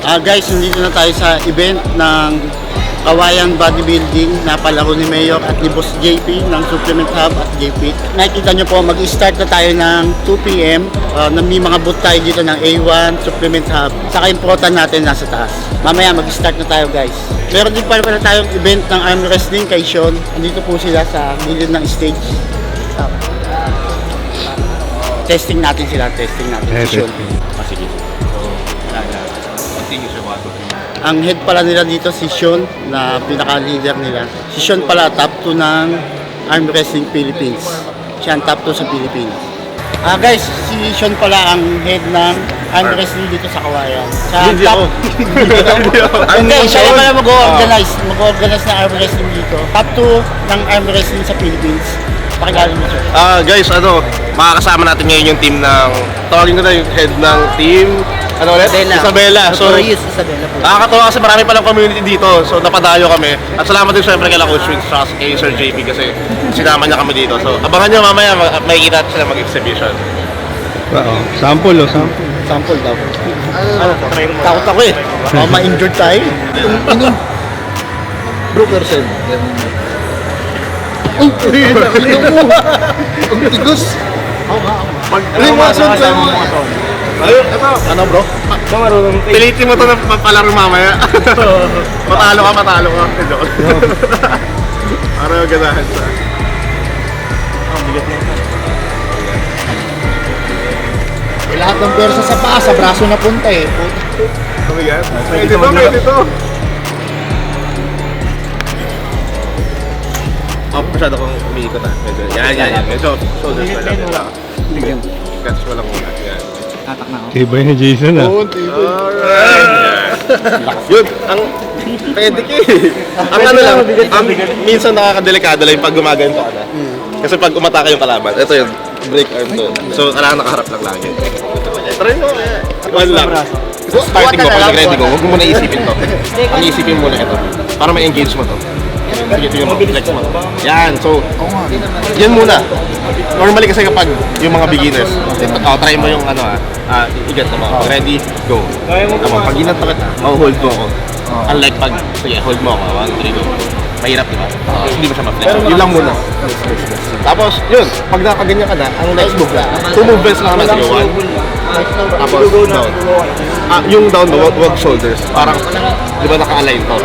Ah guys, nandito na tayo sa event ng Kawayan Bodybuilding na palaro ni Mayor at ni Boss JP ng Supplement Hub at JP. Nakikita nyo po, mag-start na tayo ng 2pm. Uh, may mga booth tayo dito ng A1, Supplement Hub. Saka yung natin nasa taas. Mamaya mag-start na tayo guys. Meron din pala pala tayong event ng arm wrestling kay Sean. Andito po sila sa gilid ng stage. Stop. Testing natin sila, testing natin. Eh, si Sean. Ah, sige. Ang head pala nila dito si Sean na pinaka-leader nila. Si Sean pala top 2 ng Arm Wrestling Philippines. Siya ang top 2 sa Philippines. Ah guys, si Sean pala ang head ng Arm Wrestling dito sa Kawayan. Sa Hindi top... ako. Hindi, siya yung pala mag-organize. Mag-organize ng Arm Wrestling dito. Top 2 ng Arm Wrestling sa Philippines. Pakilala mo siya. Ah, guys, ano, makakasama natin ngayon yung team ng, tawagin ko na yung head ng team, ano ulit? Isabela. So, Isabela po. nakakatawa kasi marami palang community dito. So, napadayo kami. At salamat din syempre kay Coach Vince at kay Sir JP kasi sinama niya kami dito. So, abangan niyo mamaya, ma- makikita natin sila mag-exhibition. Oo. Sample oh, sample. Sample daw. Ano, takot ako eh. Baka ma-injured tayo. Bro, percent. Uy, ino mo. Ang tigas. Pag, Ring Watson, try mo. Ayun, ito. Ano bro? Pilitin mo to na pa- palaro mamaya. matalo ka, matalo ka. Joke. Para maganahan sa. Eh, lahat ng persa sa paa, sa braso na punta eh. Kumigat? Pwede to, pwede to. Oh, masyado kong umiikot ah. Medyo, yan, yan, yan. Medyo, shoulders pa lang. Yan. Catch mo lang muna. Yan. Tibay ni Jason ah. Oo. Alright! Yun, ang pwede ka eh. Ang ano lang, ang minsan nakakadelikado lang yung pag gumaganto ka na. Kasi pag umatake yung kalaban, ito yun, break arm to. So, kailangan nakaharap lang lagi. Try mo eh. One lang. Starting mo, pag ready mo, huwag mo muna isipin to. Ang isipin mo na ito. Para ma-engage mo to. Sige, tingnan mo, flex mo. Yan, so, yan muna. Normally kasi kapag yung mga beginners, oh, try mo yung ano ah, ah igat mo. Pag ready, go. Tama, pag ginanto kita, hold mo ako. Unlike pag, sige, hold mo ako. One, three, go. Mahirap, di ba? Hindi mo siya ma-flex. Yun lang muna. Tapos, yun, pag nakaganyan ka na, ang next move na, two movements lang naman. Sige, one. Tapos, down. Ah, yung down, wag, wag shoulders. Parang, di ba naka-align to?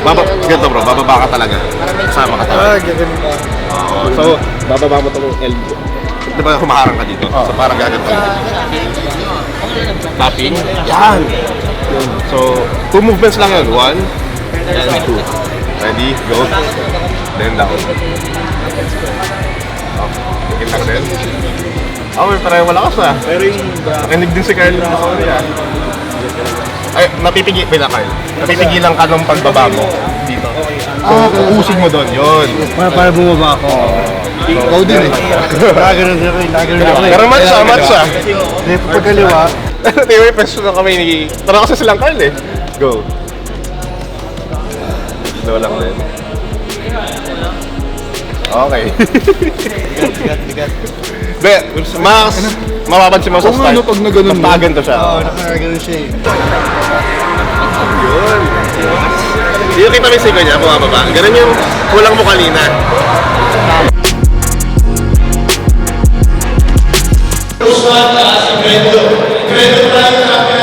Baba, ganito bro, bababa ka talaga. Kasama ka talaga. Oo, so, bababa mo itong elbow. Di ba humaharang ka dito? So, parang gaganto. Tapping. Yan! So, two movements lang yun. One, and two. Ready, go. Then down. Okay, lang din. Oh, may parang malakas ah. Pero yung... Nakinig din si Carl na sorry ah. Ay, napipigi, bila Carl. Napipigilan ka nung pagbaba mo dito. Ah, uusig mo doon, yun. Para, para bumaba ako. Ikaw din eh. Lagano'n ako eh. Lagano'n ako eh. Pero match siya, match siya. Hindi, pagkaliwa. Di ba may question na kami ni... Tara kasi silang Carl eh. Go. Slow lang din. Okay. Be, mas mapapansin mo sa Kung ano, start. pag naganon mo. Mas maganto siya. Oo, nakagano'n siya eh. Yun. Yung kita mo yung sigo niya, bumababa. Ganun yung kulang mo kanina. Alright.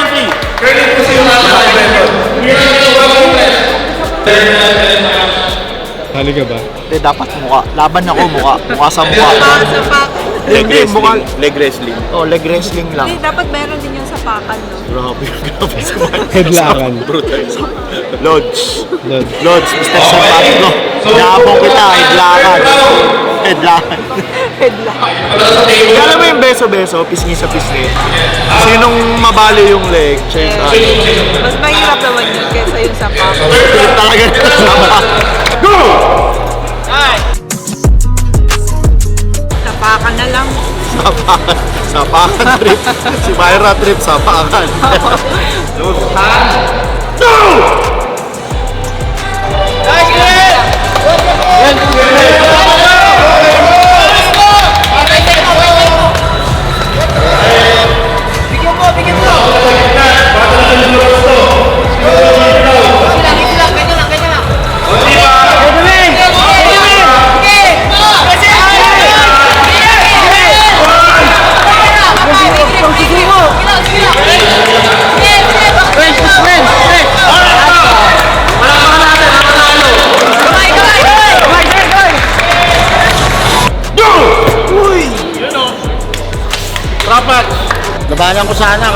Currently. Currently 2-0 na sa record. We are Hali ka ba? Hindi, dapat mukha. Laban ako mukha. Mukha sa mukha. Leg wrestling. Leg wrestling. Oh, leg wrestling lang. Hindi, dapat meron din yung sapakan, no? Grabe, grabe sa mga. Headlakan. Brutal. Lodge. Lord. Lods, Mr. Sapato. Naabong kita, headlakan. Headlakan. Headlock. Alam mo yung beso-beso, pisngi sa pisngi. Sinong mabali yung leg, yung talo. Mas mahirap naman yun kaysa yung sa. Pilit talaga Go! Tapakan na lang. Sapakan. Sapakan trip. Si Myra trip, sapakan. Labanan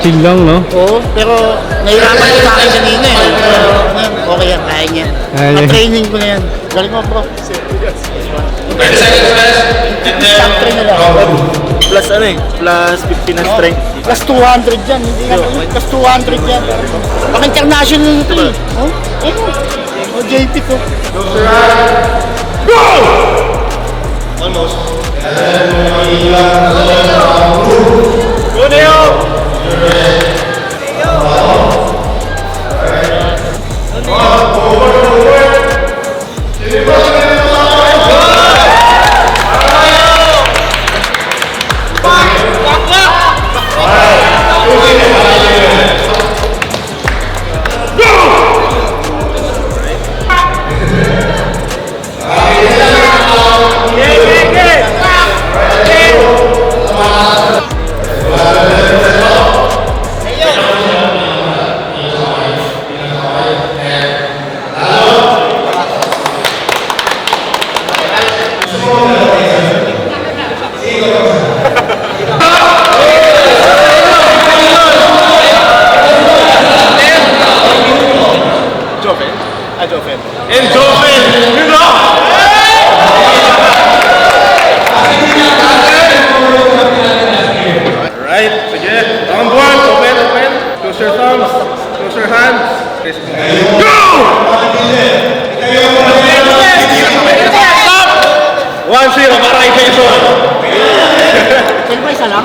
Chill lang, no? Oo, pero nahirapan ko sa akin kanina eh. Pero ngayon, okay yan, kaya niya. Kaya niya. Ko na yan. Galing mo bro. 30 seconds left. na lang. Plus ano eh, plus 50 na strength. Plus 200 yan, hindi nga plus 200 yan. Pang international ito eh. Oh, eh, oh, JP to. 네. Your hands. Go! One zero para kay Jason. Sino ba isa lang?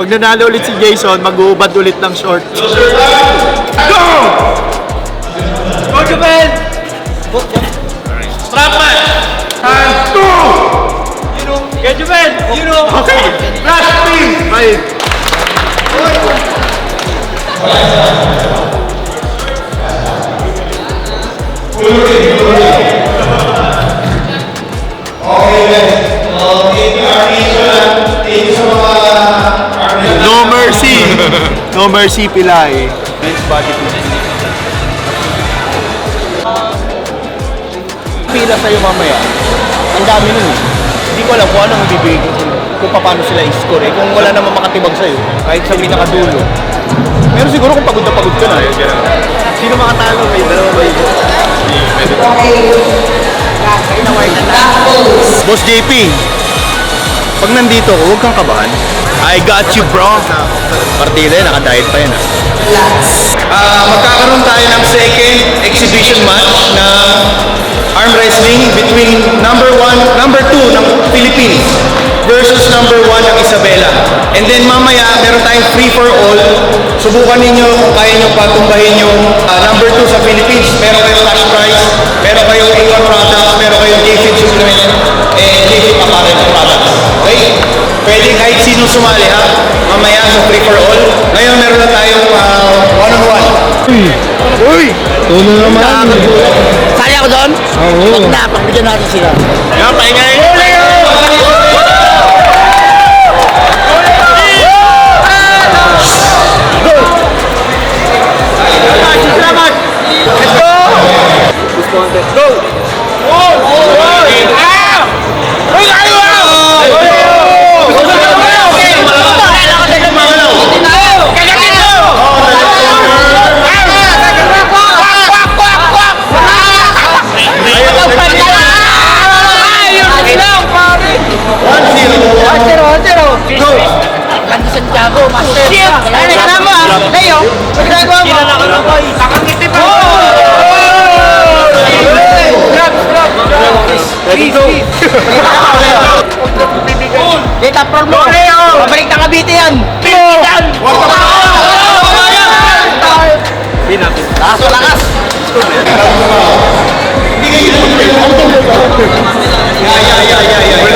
Pag nanalo ulit si Jason, mag-uubad ulit ng short. Go! Go, Japan! Strap match! Hands, go! Get Japan! You know! Okay! Last team! Five. No mercy. No mercy Pilay. Nice body Pila sa'yo mamaya. Ang dami nun eh. Hindi ko alam kung anong ibibigay ko kung paano sila i-score eh. Kung wala namang makatibag sa'yo, kahit sa pinakadulo. Pero siguro kung pagod na pagod ka na. Sino makatalo? May dalawa ba yun? Boss JP, pag nandito ko, huwag kang kabahan. I got you, bro. Partida, nakadiet pa yan. ah. Ah, magkakaroon tayo ng second exhibition match na arm wrestling between number one, number two ng Philippines versus number one ng Isabela. And then mamaya, meron tayong free for all. Subukan ninyo kung kaya nyo patumbahin yung ah, number two sa Philippines. Meron kayong cash prize, meron kayong A1 products, meron kayong JFIT supplement, and JFIT apparel products. Okay? Pwede kahit sino sumali ha. Mamaya sa free for all. Ngayon meron na tayong ah, one-on-one. Uy! Tulo naman. Sali ako doon? Oo. Huwag na, pagbigyan natin sila. Yan, pahinga.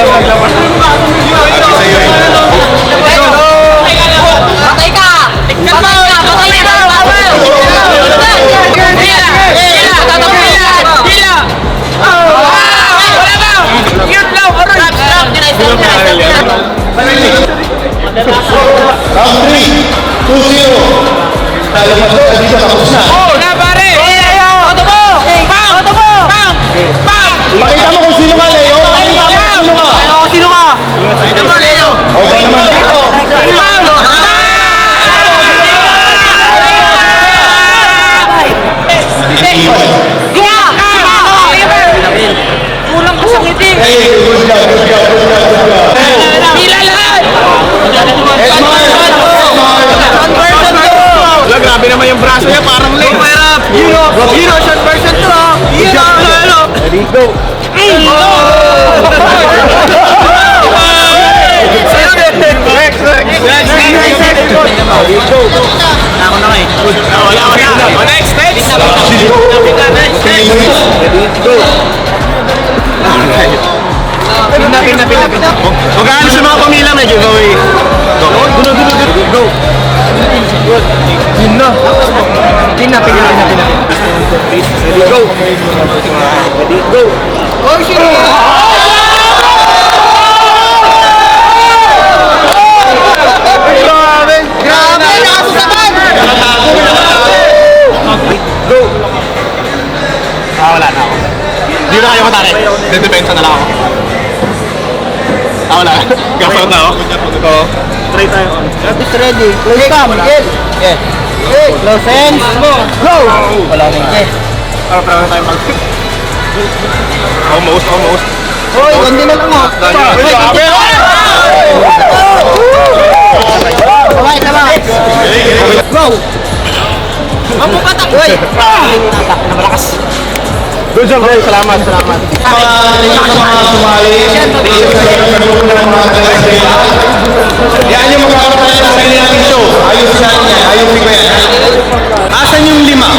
Gracias. Oh, next. Pina, pina, pina, pina. Huwag aalis yung mga pamilya, may giveaway. Go. Go, go, go, go, go. Go. Pina, pina, pina, pina. Ready, go. Ready, go. Oh, shit! Na kayo matake. Dedepensa na lang ako. Ah, wala. Gasot na ako. Ito. Try tayo. Is ready. Close cam. Miguel. Yeah. Hey, close hands. Go! Wala na. Yeah. Para para na tayo mag... Almost, almost. Hoy, kundi na lang oh. Grabe. Kamay, kamay. Go! Ang pupatak! Hoy! Tatak na malakas. Job, bro. Salamat, salamat. Yan yung magkakaroon sa sarili nating show. Ayos sa niya, si Kuya. Asan yung lima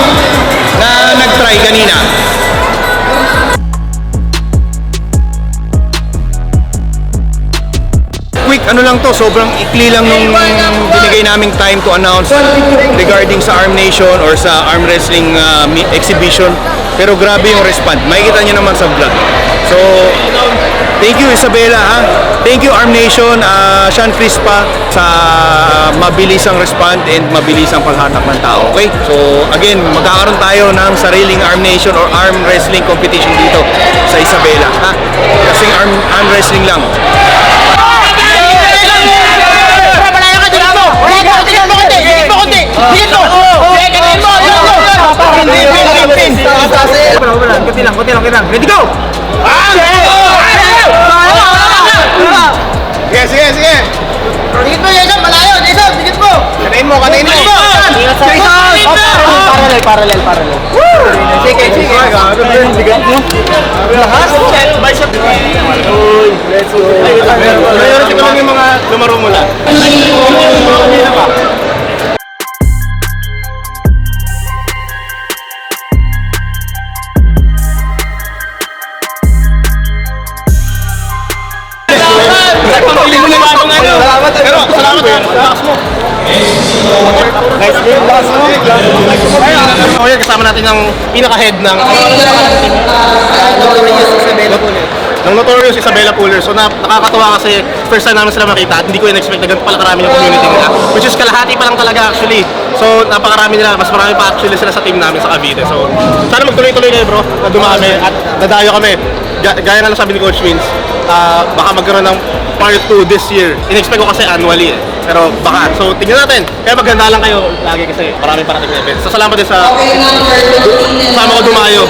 na nag-try kanina? Ano lang to, sobrang ikli lang nung binigay naming time to announce regarding sa Arm Nation or sa arm wrestling uh, exhibition. Pero grabe yung respond. Makikita nyo naman sa vlog. So, thank you Isabela ha. Thank you Arm Nation, uh, Sean Crispa sa mabilisang respond and mabilisang paghatak ng tao. Okay? So, again, magkakaroon tayo ng sariling Arm Nation or arm wrestling competition dito sa Isabela. Ha? Kasing arm, arm wrestling lang. Dito mo konti! Dito! Dito mo! Hindi, hindi, hindi! Kunti lang, kunti lang, kunti lang. Ready, go! Sige, sige, sige. Dikit mo, Jason! Malayo! Jason! Dikit mo! Kanain mo, kanain mo. Jason! Parallel, parallel, parallel. Sige, sige. Lakas? Priority ko lang yung mga lumaro mula. Salamat, Nice game, lakas mo. Oh, yan, kasama natin ang pinaka-head ng ng Notorious Isabella Puller. So na, nakakatuwa kasi first time namin sila makita at hindi ko in-expect na ganito pala karami yung community nila. Which is kalahati pa lang talaga actually. So napakarami nila, mas marami pa actually sila sa team namin sa Cavite. So sana magtuloy-tuloy kayo bro, na dumami at dadayo kami. Ga- Gaya nga lang sabi ni Coach Vince, ah, baka magkaroon ng part 2 this year. In-expect ko kasi annually eh. Pero baka. So tingnan natin. Kaya maghanda lang kayo lagi kasi marami parating na events. So salamat din sa sama ko dumayo.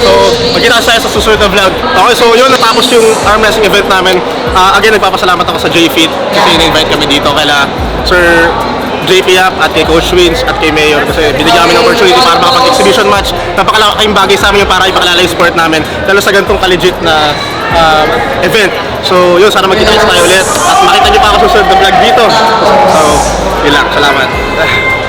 So, magkita tayo sa susunod na vlog. Okay, so yun, natapos yung arm wrestling event namin. Ah, again, nagpapasalamat ako sa J-Fit kasi in-invite kami dito. Kaila Sir JP Yap at kay Coach Wins at kay Mayor kasi binigyan kami ng opportunity para makapag-exhibition match. Napakalaking bagay sa amin yung para ipakilala yung sport namin lalo sa ganitong ka-legit na um, event. So yun, sana magkita tayo ulit at makita niyo pa ako susunod na vlog dito. So, yun lang. Salamat.